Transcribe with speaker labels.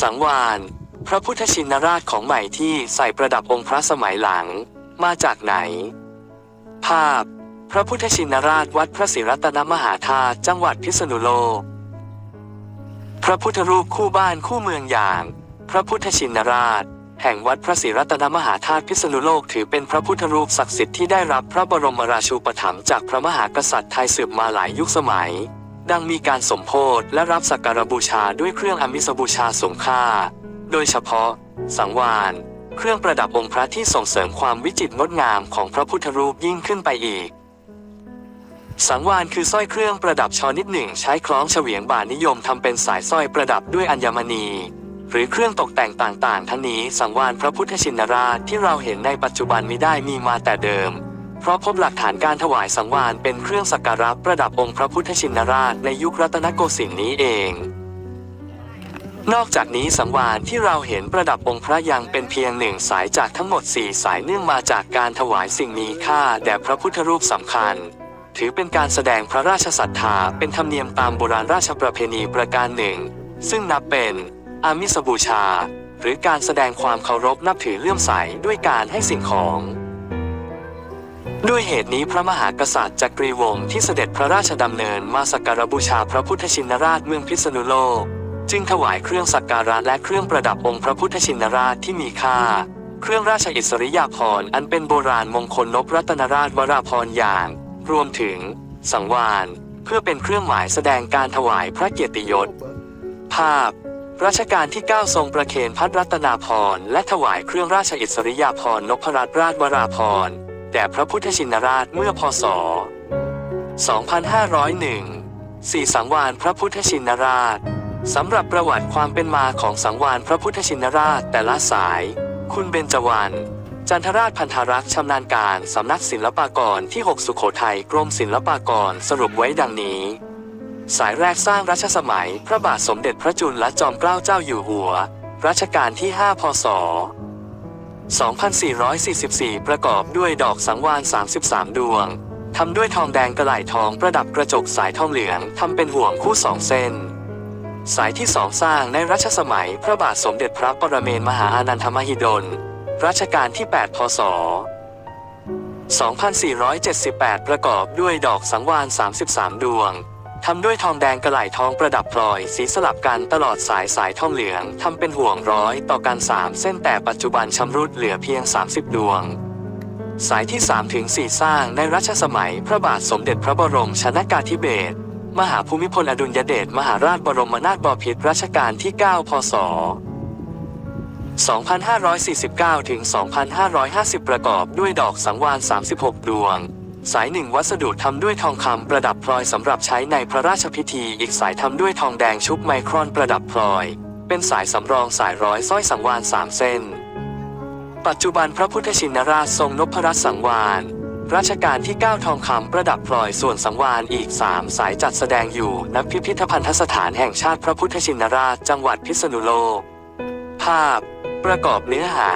Speaker 1: สังวานพระพุทธชินราชของใหม่ที่ใส่ประดับองค์พระสมัยหลัง มาจากไหน ภาพ พระพุทธชินราชวัดพระศรีรัตนมหาธาตุจังหวัดพิษณุโลก พระพุทธรูปคู่บ้านคู่เมืองอย่าง พระพุทธชินราช แห่งวัดพระศรีรัตนมหาธาตุพิษณุโลกถือเป็นพระพุทธรูปศักดิ์สิทธิ์ที่ได้รับพระบรมราชูปถัมภ์จากพระมหากษัตริย์ไทยสืบมาหลายยุคสมัย ดังมีการสมโพธิและรับสักการบูชาด้วยเครื่องอมิสบูชาสงค่า โดยเฉพาะ สังวาน เครื่องประดับองค์พระที่ส่งเสริมความวิจิตรงดงามของพระพุทธรูปยิ่งขึ้นไปอีก สังวานคือสร้อยเครื่องประดับชอนิดหนึ่ง ใช้คล้องเฉวียงบ่านิยมทำเป็นสายสร้อยประดับด้วยอัญมณี หรือเครื่องตกแต่งต่างๆ ทั้งนี้สังวานพระพุทธชินราชที่เราเห็นในปัจจุบันมิได้มีมาแต่เดิม เพราะพบหลักฐานการถวายสังวานเป็นเครื่องสักการะประดับองค์พระพุทธชินราชในยุครัตนโกสินทร์นี้เอง นอกจากนี้สังวานที่เราเห็นประดับองค์พระยังเป็นเพียงหนึ่งสายจากทั้งหมดสี่สายเนื่องมาจากการถวายสิ่งมีค่าแด่พระพุทธรูปสำคัญ ถือเป็นการแสดงพระราชศรัทธาเป็นธรรมเนียมตามโบราณราชประเพณีประการหนึ่ง ซึ่งนับเป็นอามิสบูชา หรือการแสดงความเคารพนับถือเลื่อมใสด้วยการให้สิ่งของ ด้วยเหตุนี้พระมหากษัตริย์จักรีวงศ์ที่เสด็จพระราชดำเนินมาสักการบูชาพระพุทธชินราชเมืองพิษณุโลก จึงถวายเครื่องสักการะและเครื่องประดับองค์พระพุทธชินราชที่มีค่า เครื่องราชอิสริยาภรณ์อันเป็นโบราณมงคลนพรัตนราชวราภรณ์อย่าง รวมถึง สังวานเพื่อเป็นเครื่องหมายแสดงการถวายพระเกียรติยศ ภาพรัชกาลที่ 9 ทรงประเคนพัดรัตนาภรณ์และถวายเครื่องราชอิสริยาภรณ์นพรัตนราชวราภรณ์ แด่พระพุทธชินราชเมื่อพศ 2501 สี่สังวานพระพุทธชินราช สำหรับประวัติความเป็นมาของสังวานพระพุทธชินราชแต่ละสาย คุณเบญจวรรณจันทราชพันธารักษ์ชำนาญการสำนักศิลปากรที่ 6 สุโขทัยกรมศิลปากรสรุปไว้ดังนี้ สายแรกสร้างรัชสมัย พระบาทสมเด็จพระจุลจอมเกล้าเจ้าอยู่หัว รัชกาลที่ 5 พศ 2444 ประกอบด้วยดอกสังวาน 33 ดวง ทำด้วยทองแดงกระไหล่ทองประดับกระจกสายทองเหลือง ทำเป็นห่วงคู่สองเส้น สายที่สองสร้างในรัชสมัยพระบาทสมเด็จพระปรเมนมหาอานันทมหิดล รัชกาลที่ 8 พศ 2478 ประกอบด้วยดอกสังวาน 33 ดวง ทำด้วยทองแดงกระไหล่ทองประดับพลอย สีสลับกันตลอดสายสายทองเหลืองทำเป็นห่วงร้อยต่อกัน3เส้นแต่ปัจจุบันชำรุดเหลือเพียง 30 ดวง สายที่ 3 ถึง 4 สร้างในรัชสมัยพระบาทสมเด็จพระบรมชนากาธิเบศรมหาภูมิพลอดุลยเดชมหาราชบรมนาถบพิตรรัชกาลที่ 9 พศ 2549 ถึง 2550 ประกอบด้วยดอกสังวาน 36 ดวง สายหนึ่งวัสดุทำด้วยทองคำประดับพลอยสำหรับใช้ในพระราชพิธี อีกสายทำด้วยทองแดงชุบไมครอนประดับพลอย เป็นสายสำรองสายร้อยสร้อยสังวาน3เส้น ปัจจุบันพระพุทธชินราชทรงนพรัตสังวานรัชกาลที่ 9 ทองคำประดับพลอยส่วนสังวานอีก 3 สายจัดแสดงอยู่ณพิพิธภัณฑสถานแห่งชาติพระพุทธชินราชจังหวัดพิษณุโลก ภาพ ประกอบเนื้อหา